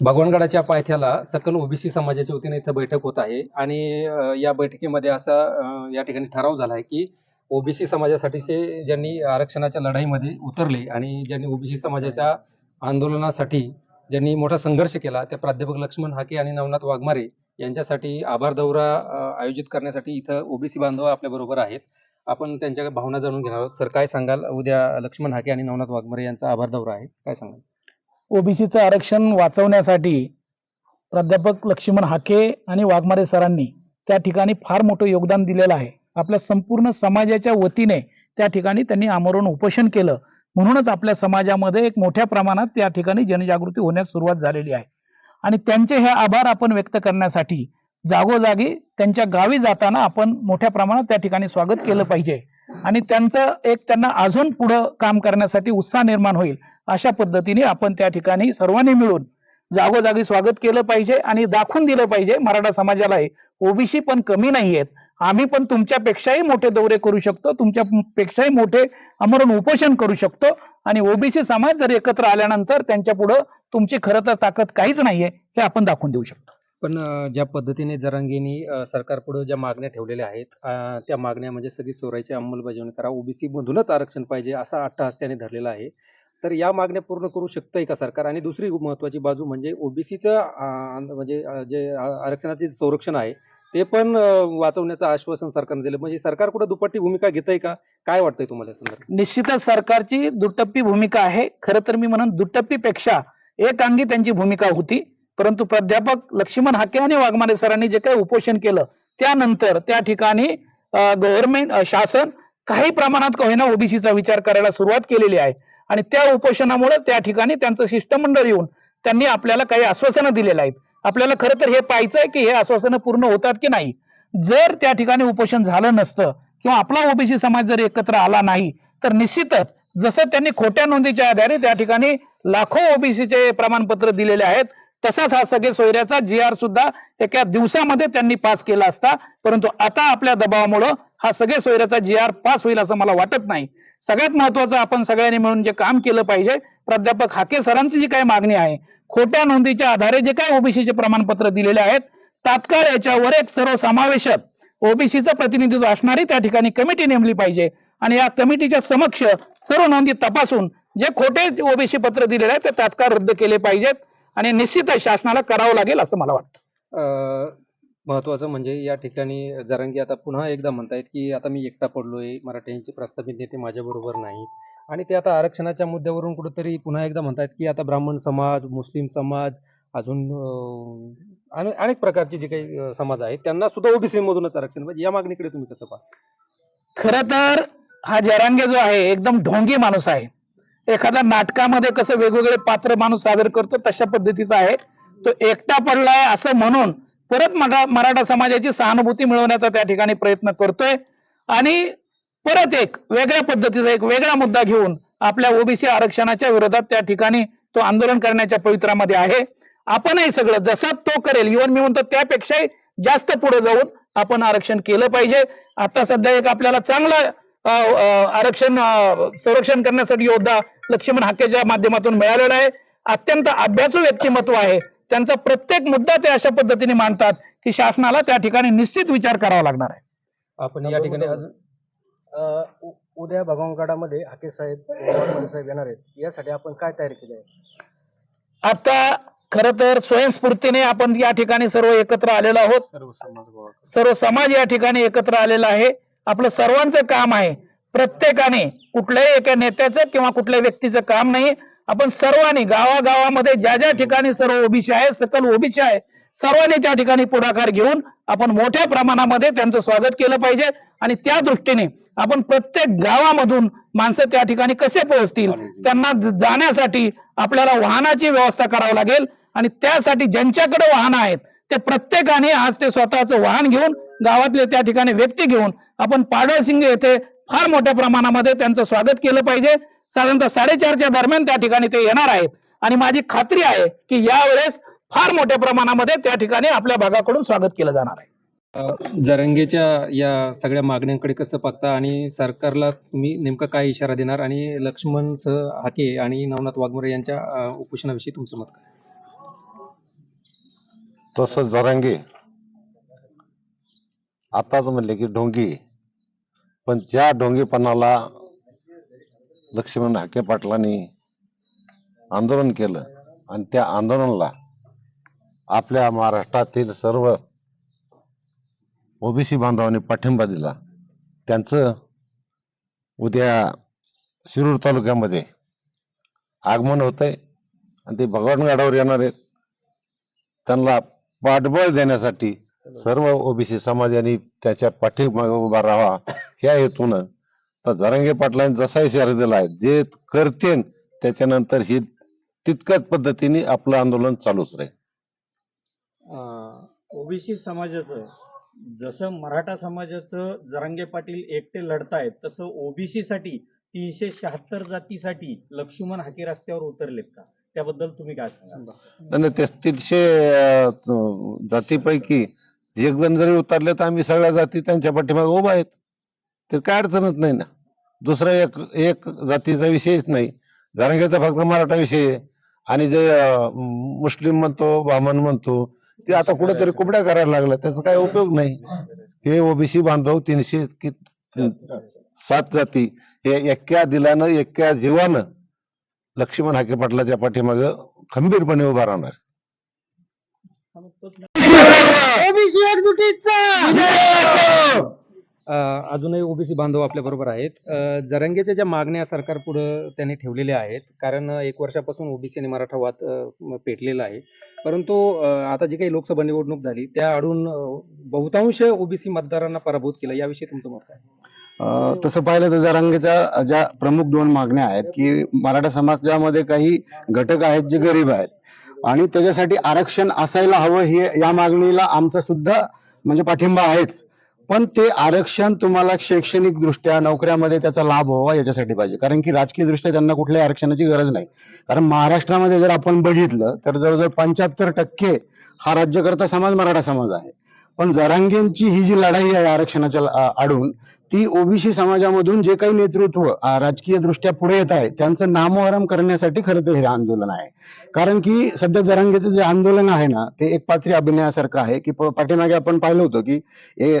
भगवानगडाच्या पायथ्याला सकल ओबीसी समाजाच्या वतीने इथं बैठक होत आहे. आणि या बैठकीमध्ये असा या ठिकाणी ठराव झाला आहे की ओबीसी समाजासाठीचे ज्यांनी आरक्षणाच्या लढाईमध्ये उतरले आणि ज्यांनी ओबीसी समाजाच्या आंदोलनासाठी ज्यांनी मोठा संघर्ष केला त्या प्राध्यापक लक्ष्मण हाके आणि नवनाथ वाघमारे यांच्यासाठी आभार दौरा आयोजित करण्यासाठी इथं ओबीसी बांधव आपल्या बरोबर आहेत. आपण त्यांच्या भावना जाणून घेणार आहोत. सर काय सांगाल? उद्या लक्ष्मण हाके आणि नवनाथ वाघमारे यांचा आभार दौरा आहे. काय सांगाल? ओबीसीचं आरक्षण वाचवण्यासाठी प्राध्यापक लक्ष्मण हाके आणि वाघमारे सरांनी त्या ठिकाणी फार मोठं योगदान दिलेलं आहे. आपल्या संपूर्ण समाजाच्या वतीने त्या ठिकाणी त्यांनी आमरण उपोषण केलं. म्हणूनच आपल्या समाजामध्ये एक मोठ्या प्रमाणात त्या ठिकाणी जनजागृती होण्यास सुरुवात झालेली आहे. आणि त्यांचे हे आभार आपण व्यक्त करण्यासाठी जागोजागी त्यांच्या गावी जाताना आपण मोठ्या प्रमाणात त्या ठिकाणी स्वागत केलं पाहिजे. आणि त्यांचं एक त्यांना अजून पुढं काम करण्यासाठी उत्साह निर्माण होईल अशा पद्धतीने आपण त्या ठिकाणी सर्वांनी मिळून जागोजागी स्वागत केलं पाहिजे आणि दाखवून दिलं पाहिजे. मराठा समाजाला ओबीसी पण कमी नाही आहेत आम्ही पण तुमच्यापेक्षाही मोठे दौरे करू शकतो. तुमच्यापेक्षाही मोठे आमरण उपोषण करू शकतो. आणि ओबीसी समाज जर एकत्र आल्यानंतर त्यांच्या पुढं तुमची खरं तर ताकद काहीच नाहीये हे आपण दाखवून देऊ शकतो. पण ज्या पद्धतीने जरांगेनी सरकारपुढं सरकारपुढे ज्या मागण्या ठेवलेल्या आहेत त्या मागण्या म्हणजे सगळी सोरायची अंमलबजावणी करा ओबीसी मधूनच आरक्षण पाहिजे असा अट्टहास त्याने धरलेला आहे. तर या मागण्या पूर्ण करू शकतंय का सरकार? आणि दुसरी महत्वाची बाजू म्हणजे ओबीसीचं म्हणजे जे आरक्षणाचे संरक्षण आहे ते पण वाचवण्याचं आश्वासन सरकारने दिलं. म्हणजे सरकार कुठं दुपट्टी भूमिका घेतंय का? काय वाटतंय तुम्हाला निश्चितच सरकारची दुटप्पी भूमिका आहे. खरं तर मी म्हणून दुटप्पीपेक्षा एक अंगी त्यांची भूमिका होती. परंतु प्राध्यापक लक्ष्मण हाके आणि वाघमारे सरांनी जे काही उपोषण केलं त्यानंतर त्या ठिकाणी गव्हर्नमेंट शासन काही प्रमाणात का होईना ओबीसीचा विचार करायला सुरुवात केलेली आहे. आणि त्या उपोषणामुळे त्या ठिकाणी त्यांचं शिष्टमंडळ येऊन त्यांनी आपल्याला काही आश्वासनं दिलेली आहेत. आपल्याला खरं तर हे पाहायचं आहे की हे आश्वासनं पूर्ण होतात की नाही? जर त्या ठिकाणी उपोषण झालं नसतं किंवा आपला ओबीसी समाज जर एकत्र आला नाही तर निश्चितच जसं त्यांनी खोट्या नोंदीच्या आधारे त्या ठिकाणी लाखो ओबीसीचे प्रमाणपत्र दिलेले आहेत तसाच हा सगळे सोयऱ्याचा जी आर सुद्धा एका दिवसामध्ये त्यांनी पास केला असता. परंतु आता आपल्या दबावामुळं हा सगळे सोयऱ्याचा जी आर पास होईल असं मला वाटत नाही. सगळ्यात महत्वाचं आपण सगळ्यांनी मिळून जे काम केलं पाहिजे प्राध्यापक हाके सरांची जी काही मागणी आहे खोट्या नोंदीच्या आधारे जे काही ओबीसीचे प्रमाणपत्र दिलेले आहेत तात्काळ याच्यावर एक सर्वसमावेशक ओबीसीचं प्रतिनिधित्व असणारी त्या ठिकाणी कमिटी नेमली पाहिजे. आणि या कमिटीच्या समक्ष सर्व नोंदी तपासून जे खोटे ओबीसी पत्र दिलेले आहेत ते तात्काळ रद्द केले पाहिजेत. आणि निश्चितच शासनाला करावं लागेल असं मला वाटतं. महत्वाचं म्हणजे या ठिकाणी जरांगी आता पुन्हा एकदा म्हणतायत की आता मी एकटा पडलोय मराठ्यांचे प्रस्थापित नेते माझ्या बरोबर नाहीत. आणि ते आता आरक्षणाच्या मुद्द्यावरून कुठेतरी पुन्हा एकदा म्हणतायत की आता ब्राह्मण समाज मुस्लिम समाज अजून अनेक प्रकारचे जे काही समाज आहेत त्यांना सुद्धा ओबीसी मधूनच आरक्षण पाहिजे या मागणीकडे तुम्ही कसं पाहता? खर तर हा जरांगे जो आहे एकदम ढोंगी माणूस आहे. एखाद्या नाटकामध्ये कसं वेगवेगळे पात्र माणूस सादर करतो तशा पद्धतीचा आहे. तो एकटा पडलाय असं म्हणून परत मराठा समाजाची सहानुभूती मिळवण्याचा त्या ठिकाणी प्रयत्न करतोय. आणि परत एक वेगळ्या पद्धतीचा एक वेगळा मुद्दा घेऊन आपल्या ओबीसी आरक्षणाच्या विरोधात त्या ठिकाणी तो आंदोलन करण्याच्या पवित्रामध्ये आहे. आपणही सगळं जसा तो करेल इव्हन मी म्हणतो त्यापेक्षाही जास्त पुढे जाऊन आपण आरक्षण केलं पाहिजे. आता सध्या एक आपल्याला चांगलं आरक्षण संरक्षण करण्यासाठी योद्धा लक्ष्मण हाकेच्या माध्यमातून मिळालेला आहे अत्यंत अभ्यासू व्यक्तिमत्व आहे. त्यांचा प्रत्येक मुद्दा ते अशा पद्धतीने मांडतात की शासनाला त्या ठिकाणी निश्चित विचार करावा लागणार आहे. आपण या ठिकाणी उद्या भगवानगडामध्ये हाके साहेब साहेब येणार आहेत. यासाठी आपण काय तयारी केली आहे? आता खर तर स्वयंस्फूर्तीने आपण या ठिकाणी सर्व एकत्र आलेलो आहोत. सर्व समाज या ठिकाणी एकत्र आलेला आहे. आपलं सर्वांचं काम आहे. प्रत्येकाने कुठल्याही एका नेत्याचं किंवा कुठल्याही व्यक्तीचं काम नाही. आपण सर्वांनी गावागावामध्ये ज्या ज्या ठिकाणी सर्व ओबीसी आहे सकल ओबीसी आहे सर्वांनी त्या ठिकाणी पुढाकार घेऊन आपण मोठ्या प्रमाणामध्ये त्यांचं स्वागत केलं पाहिजे. आणि त्या दृष्टीने आपण प्रत्येक गावामधून माणसं त्या ठिकाणी कसे पोहोचतील त्यांना जाण्यासाठी आपल्याला वाहनाची व्यवस्था करावी लागेल. आणि त्यासाठी ज्यांच्याकडे वाहन आहेत ते प्रत्येकाने आज ते स्वतःचं वाहन घेऊन गावातले त्या ठिकाणी व्यक्ती घेऊन आपण पाडळसिंग येथे फार मोठ्या प्रमाणामध्ये त्यांचं स्वागत केलं पाहिजे. साधारणतः साडेचारच्या दरम्यान त्या ठिकाणी ते येणार आहेत. आणि माझी खात्री आहे की यावेळेस फार मोठ्या प्रमाणामध्ये त्या ठिकाणी आपल्या भागाकडून स्वागत केलं जाणार आहे. जरंगेच्या या सगळ्या मागण्यांकडे कसं बघता आणि सरकारला तुम्ही नेमका काय इशारा देणार आणि लक्ष्मण स- हाके आणि नवनाथ वाघमारे यांच्या उपोषणाविषयी तुमचं मत काय? तसं जरांगे आताच म्हणले की ढोंगी पण ज्या ढोंगीपणाला लक्ष्मण हाके पाटलांनी आंदोलन केलं आणि त्या आंदोलनाला आपल्या महाराष्ट्रातील सर्व ओबीसी बांधवांनी पाठिंबा दिला त्यांचं उद्या शिरूर तालुक्यामध्ये आगमन होतंय आणि ते भगवानगडावर येणार आहेत. त्यांना पाठबळ देण्यासाठी सर्व ओबीसी समाजाने त्याच्या पाठीमागे उभा राहावा. ह्या हेतून. तर जरांगे पाटलांनी जसा इशारा दिला आहे जे करते त्याच्यानंतर ही तितक्याच पद्धतीने आपलं आंदोलन चालूच राहील. ओबीसी समाजाचं जसं मराठा समाजाचं जरांगे पाटील एकटे लढतायत तसं ओबीसी साठी तीनशे शहात्तर जातीसाठी लक्ष्मण हाके रस्त्यावर उतरलेत का? त्याबद्दल तुम्ही काय सांगा. आणि ते तीनशे जातीपैकी एक जण जरी उतरले तर आम्ही सगळ्या जाती त्यांच्या पाठीमागे उभा आहेत. तर काय अडचणच नाही ना. दुसरा एक एक जातीचा विषयच नाही. जरांगेचा फक्त मराठा विषय आहे. आणि जे मुस्लिम म्हणतो ब्राह्मण म्हणतो ते आता कुठेतरी कुबड्या करायला लागला त्याचा काय उपयोग नाही. हे ओबीसी बांधव तीनशे कि सात जाती. हे एक्या दिल्यानं एक्या जीवानं लक्ष्मण हाके पाटलाच्या पाठीमागे खंबीरपणे उभा राहणार. अ, अजूनही ओबीसी बांधव आपल्या बरोबर आहेत. जरंगेच्या ज्या मागण्या सरकार पुढे त्यांनी ठेवलेल्या आहेत कारण एक वर्षापासून ओबीसी आणि मराठा वाद पेटलेला आहे. परंतु आता जी काही लोकसभा निवडणूक झाली त्या आडून बहुतांश ओबीसी मतदारांना पराभूत केलं. याविषयी तुमचं मत काय? तसं पाहिलं तर जरांगेच्या ज्या प्रमुख दोन मागण्या आहेत की मराठा समाजामध्ये काही घटक आहेत जे गरीब आहेत. आणि त्याच्यासाठी आरक्षण असायला हवं हे या मागणीला आमचा सुद्धा म्हणजे पाठिंबा आहेच. पण ते आरक्षण तुम्हाला शैक्षणिक दृष्ट्या नोकऱ्यामध्ये त्याचा लाभ व्हावा याच्यासाठी पाहिजे. कारण की राजकीय दृष्ट्या त्यांना कुठल्याही आरक्षणाची गरज नाही. कारण महाराष्ट्रामध्ये जर आपण बघितलं तर जवळजवळ पंच्याहत्तर टक्के हा राज्यकर्ता समाज मराठा समाज आहे. पण जरांगेंची ही जी लढाई आहे आरक्षणाच्या आडून ती ओबीसी समाजामधून जे काही नेतृत्व राजकीय दृष्ट्या पुढे येत आहे त्यांचं नामोहरम करण्यासाठी खरं तर हे आंदोलन आहे. कारण की सध्या जरांगेचं जे आंदोलन आहे ना ते एक पात्री अभिनयासारखं आहे की पाठीमागे आपण पाहिलं होतं की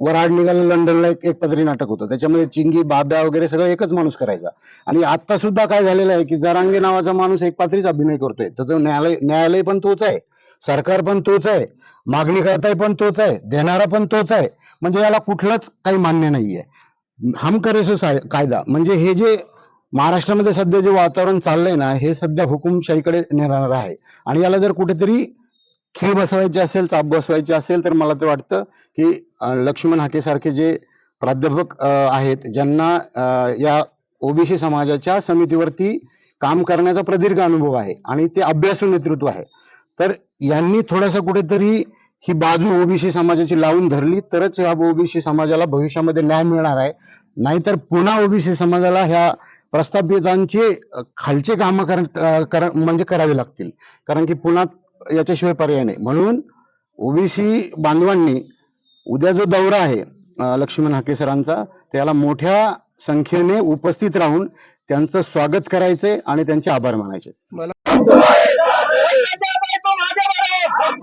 वराड निघालं लंडनला एक एक पात्री नाटक होतं. त्याच्यामध्ये चिंगी बाब्या वगैरे सगळं एकच माणूस करायचा. आणि आता सुद्धा काय झालेलं आहे की जरांगे नावाचा माणूस एक पात्रीच अभिनय करतोय. तर तो न्यायालय न्यायालय पण तोच आहे. सरकार पण तोच आहे. मागणी करताय पण तोच आहे. देणारा पण तोच आहे. म्हणजे याला कुठलंच काही मान्य नाहीये. हमकरेस कायदा. म्हणजे हे जे महाराष्ट्रामध्ये सध्या जे वातावरण चाललंय ना हे सध्या हुकुमशाहीकडे नेणार आहे. आणि याला जर कुठेतरी खीळ बसवायची असेल चाप बसवायची असेल तर मला तर वाटतं की लक्ष्मण हाके सारखे जे प्राध्यापक आहेत ज्यांना या ओबीसी समाजाच्या समितीवरती काम करण्याचा प्रदीर्घ अनुभव आहे आणि ते अभ्यासू नेतृत्व आहे. तर यांनी थोडंसं कुठेतरी ही बाजू ओबीसी समाजाची लावून धरली तरच ह्या ओबीसी समाजाला भविष्यामध्ये न्याय मिळणार आहे. नाहीतर पुन्हा ओबीसी समाजाला ह्या प्रस्थापितांचे खालचे कामं कर कर- म्हणजे करावे लागतील. कारण की पुन्हा याच्याशिवाय पर्याय नाही. म्हणून ओबीसी बांधवांनी उद्या जो दौरा आहे लक्ष्मण हाके सरांचा त्याला मोठ्या संख्येने उपस्थित राहून त्यांचं स्वागत करायचे आणि त्यांचे आभार मानायचे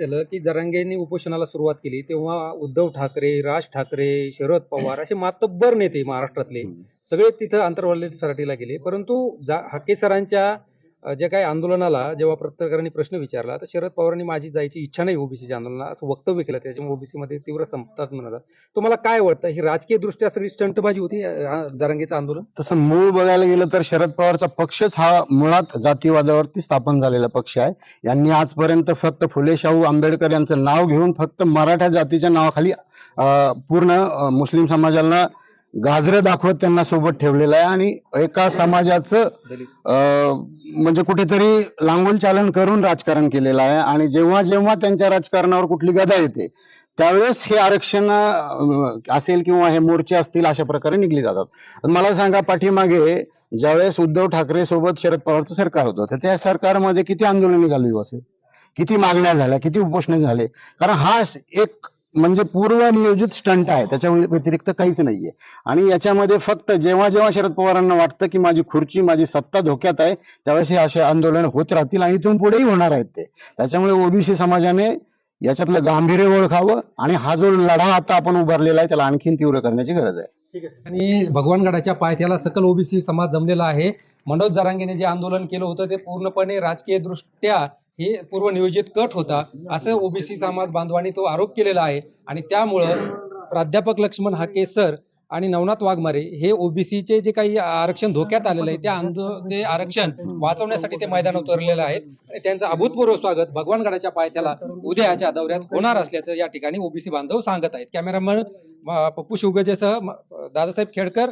झालं की जरांगेंनी उपोषणाला सुरुवात केली तेव्हा उद्धव ठाकरे राज ठाकरे शरद पवार असे मातब्बर नेते महाराष्ट्रातले सगळे तिथं आंतरवाली सराटीला गेले. परंतु हाके सरांच्या जे काही आंदोलनाला जेव्हा पत्रकारांनी प्रश्न विचारला तर शरद पवारांनी माझी जायची इच्छा नाही ओबीसीच्या आंदोलनाला असं वक्तव्य केलं त्याच्यामुळे ओबीसीमध्ये तीव्र संपतात म्हणतात तुम्हाला काय वाटतं? ही राजकीय दृष्ट्या सगळी स्टंटबाजी होती दरंगीचं आंदोलन? तसं मूळ बघायला गेलं तर शरद पवारचा पक्षच हा मुळात जातीवादावरती स्थापन झालेला पक्ष आहे. यांनी आजपर्यंत फक्त फुले शाहू आंबेडकर यांचं नाव घेऊन फक्त मराठा जातीच्या नावाखाली पूर्ण मुस्लिम समाजाला गाजरं दाखवत त्यांना सोबत ठेवलेलं आहे आणि एका समाजाचं अं, म्हणजे कुठेतरी लांगूल चालन करून राजकारण केलेलं आहे. आणि जेव्हा जेव्हा त्यांच्या राजकारणावर कुठली गदा येते त्यावेळेस हे आरक्षण असेल किंवा हे मोर्चे असतील अशा प्रकारे निघले जातात. मला सांगा पाठीमागे ज्यावेळेस उद्धव ठाकरे सोबत शरद पवारचं सरकार होतं तर त्या सरकारमध्ये किती आंदोलने निघाली असेल? किती मागण्या झाल्या? किती उपोषण झाले? कारण हा एक म्हणजे पूर्वनियोजित स्टंट आहे. त्याच्या व्यतिरिक्त काहीच नाहीये. आणि याच्यामध्ये फक्त जेव्हा जेव्हा शरद पवारांना वाटतं की माझी खुर्ची माझी सत्ता धोक्यात आहे त्यावेळेस हे असे आंदोलन होत राहतील आणि इथून पुढेही होणार आहेत ते. त्याच्यामुळे ओबीसी समाजाने याच्यातलं गांभीर्य ओळखावं आणि हा जो लढा आता आपण उभारलेला आहे त्याला आणखीन तीव्र करण्याची गरज आहे. आहे. आणि भगवानगडाच्या पायथ्याला सकल ओबीसी समाज जमलेला आहे. मनोज जरांगेने जे आंदोलन केलं होतं ते पूर्णपणे राजकीय दृष्ट्या हे पूर्वनियोजित कट होता. असं ओबीसी समाज बांधवांनी तो आरोप केलेला आहे. आणि त्यामुळं प्राध्यापक लक्ष्मण हाके सर आणि नवनाथ वाघमारे हे ओबीसीचे जे काही आरक्षण धोक्यात आलेलं आहे त्या ते आरक्षण वाचवण्यासाठी ते मैदान उतरलेले आहेत. आणि त्यांचं अभूतपूर्व स्वागत भगवानगडाच्या पायथ्याला उद्याच्या दौऱ्यात होणार असल्याचं या ठिकाणी ओबीसी बांधव सांगत आहेत. कॅमेरामन पप्पू शिवगजेसह दादासाहेब खेडकर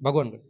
भगवानगड